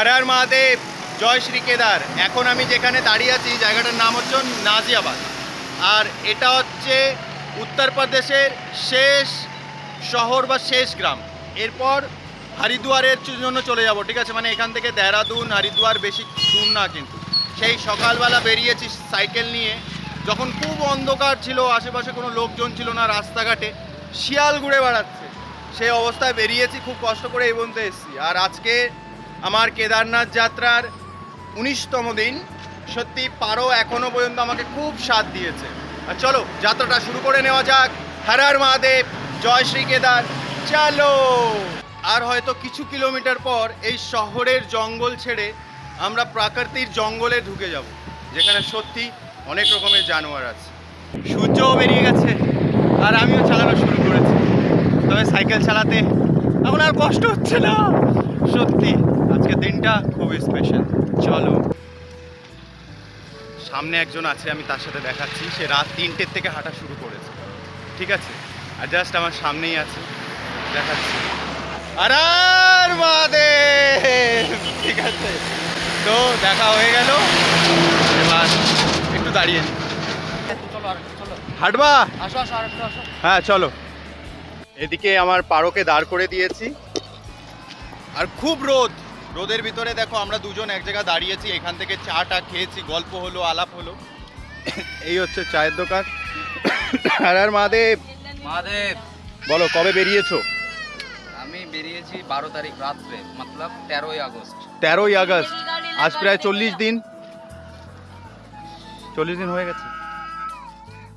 হর হর মহাদেব, জয় শ্রী কেদার। এখন আমি যেখানে দাঁড়িয়ে আছি জায়গাটার নাম হচ্ছে নাজিয়াবাদ। আর এটা হচ্ছে উত্তরপ্রদেশের শেষ শহর বা শেষ গ্রাম। এরপর হরিদ্বারের জন্য চলে যাব, ঠিক আছে? মানে এখান থেকে দেহরাদুন, হরিদ্বার বেশি দূর না কিন্তু। সেই সকালবেলা বেরিয়েছি সাইকেল নিয়ে। যখন খুব অন্ধকার ছিল, আশেপাশে কোনো লোকজন ছিল না রাস্তাঘাটে, শিয়াল ঘুরে বেড়াচ্ছে। সেই অবস্থায় বেরিয়েছি, খুব কষ্ট করে এই পর্যন্ত এসেছি। আর আজকে আমার কেদারনাথ যাত্রার উনিশতম দিন। সত্যি পারো এখনও পর্যন্ত আমাকে খুব সাথ দিয়েছে। আর চলো, যাত্রাটা শুরু করে নেওয়া যাক। হর হর মহাদেব, জয় শ্রী কেদার। চলো। আর হয়তো কিছু কিলোমিটার পর এই শহরের জঙ্গল ছেড়ে আমরা প্রাকৃতিক জঙ্গলে ঢুকে যাব, যেখানে সত্যি অনেক রকমের জানোয়ার আছে। সূর্যও বেরিয়ে গেছে, আর আমিও চালানো শুরু করেছি। তবে সাইকেল চালাতে এখন আর কষ্ট হচ্ছে না। সত্যি। আজকে দিনটা খুবই স্পেশাল চলো। সামনে একজন আছে আমি তার সাথে দেখাচ্ছি। সে রাত তিনটের থেকে হাঁটা শুরু করেছে। ঠিক আছে? আর জাস্ট আমার সামনেই আছে। দেখাচ্ছি। আর ঠিক আছে? তো দেখা হয়ে গেল। এবার একটু দাঁড়িয়ে হাঁটবা? হ্যাঁ চলো। এদিকে আমার পারোকে দাঁড় করে দিয়েছি। আর খুব রোদ। রোদের ভিতরে দেখো আমরা দুজন এক জায়গায় দাঁড়িয়েছি এখান থেকে চাটা খেয়েছি গল্প হলো আলাপ হলো। এই হচ্ছে চায়ের দোকান। আর আর মহাদেব। মহাদেব। বলো কবে বেরিয়েছো? আমি বেরিয়েছি বারো তারিখ রাত্রে মতলব তেরোই আগস্ট। তেরোই আগস্ট। আজ প্রায় চল্লিশ দিন। চল্লিশ দিন হয়ে গেছে।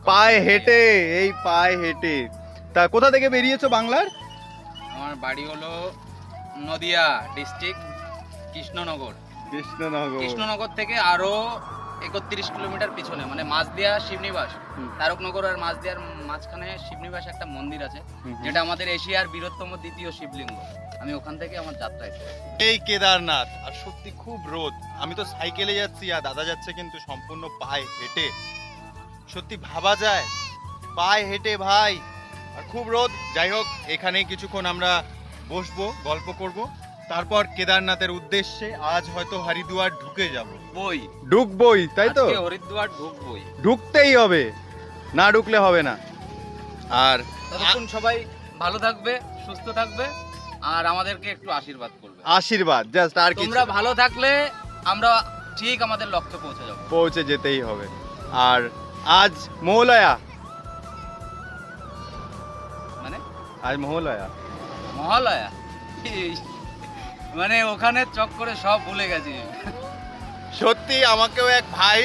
পায়ে হেঁটে এই পায়ে হেঁটে। তা কোথা থেকে বেরিয়েছো বাংলার? আমার বাড়ি হলো নদিয়া ডিস্ট্রিক্ট কৃষ্ণনগর। কৃষ্ণনগর। কৃষ্ণনগর থেকে আরও একত্রিশ কিলোমিটার পিছনে মানে মাঝদিয়া শিবনিবাস তারকনগর আর মাঝদিয়ার মাঝখানে শিবনিবাস একটা মন্দির আছে। যেটা আমাদের এশিয়ার বৃহত্তম দ্বিতীয় শিবলিঙ্গ। আমি ওখান থেকে আমার যাত্রা এই কেদারনাথ আর সত্যি খুব রোদ। আমি তো সাইকেলে যাচ্ছি আর দাদা যাচ্ছে কিন্তু সম্পূর্ণ পায়ে হেঁটে। সত্যি ভাবা যায় পায়ে হেঁটে ভাই আর খুব রোদ। যাই হোক এখানেই কিছুক্ষণ আমরা বসবো গল্প করব। তারপর কেদারনাথের উদ্দেশ্যে আজ হয়তো হরিদ্বার ঢুকে যাব। বই। ঢুকবই তাই তো? আজকে হরিদ্বার ঢুকবই। ঢুকতেই হবে না ঢুকলে হবে না। আর ততক্ষণ সবাই ভালো থাকবে সুস্থ থাকবে আর আমাদেরকে একটু আশীর্বাদ করবে। আশীর্বাদ জাস্ট আর কিছু তোমরা ভালো থাকলে আমরা ঠিক আমাদের লক্ষ্যে পৌঁছে যাব। পৌঁছে যেতেই হবে। আর আজ মহলয়া। মানে? আজ মহলয়া। মহালয়া? মানে ওখানে চক করে সব ভুলে গেছি। সত্যি আমাকেও এক ভাই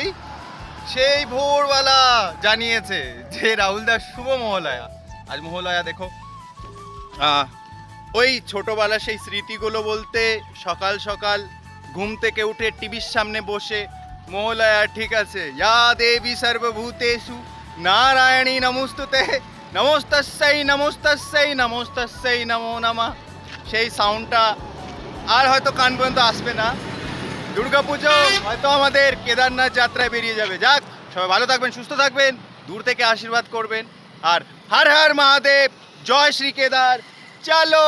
সেই ভোরবেলা জানিয়েছে যে রাহুল দাস শুভ মহলয়া আজ মহলয়া দেখো। ওই ছোটবেলা সেই স্মৃতিগুলো বলতে সকাল সকাল ঘুম থেকে উঠে টিভির সামনে বসে মহলয়া ঠিক আছে, ইয়া দেবী সর্বভূতেষু, নারায়ণী নমস্তুতে, নমস্তস্যই নমস্তস্যই নমস্তস্যই, নমো নমা। সেই সাউন্ডটা আর হয়তো কান পর্যন্ত আসবে না। দুর্গাপুজো হয়তো আমাদের কেদারনাথ যাত্রায় বেরিয়ে যাবে। যাক, সবাই ভালো থাকবেন, সুস্থ থাকবেন, দূর থেকে আশীর্বাদ করবেন। আর হর হর মহাদেব, জয় শ্রী কেদার, চলো!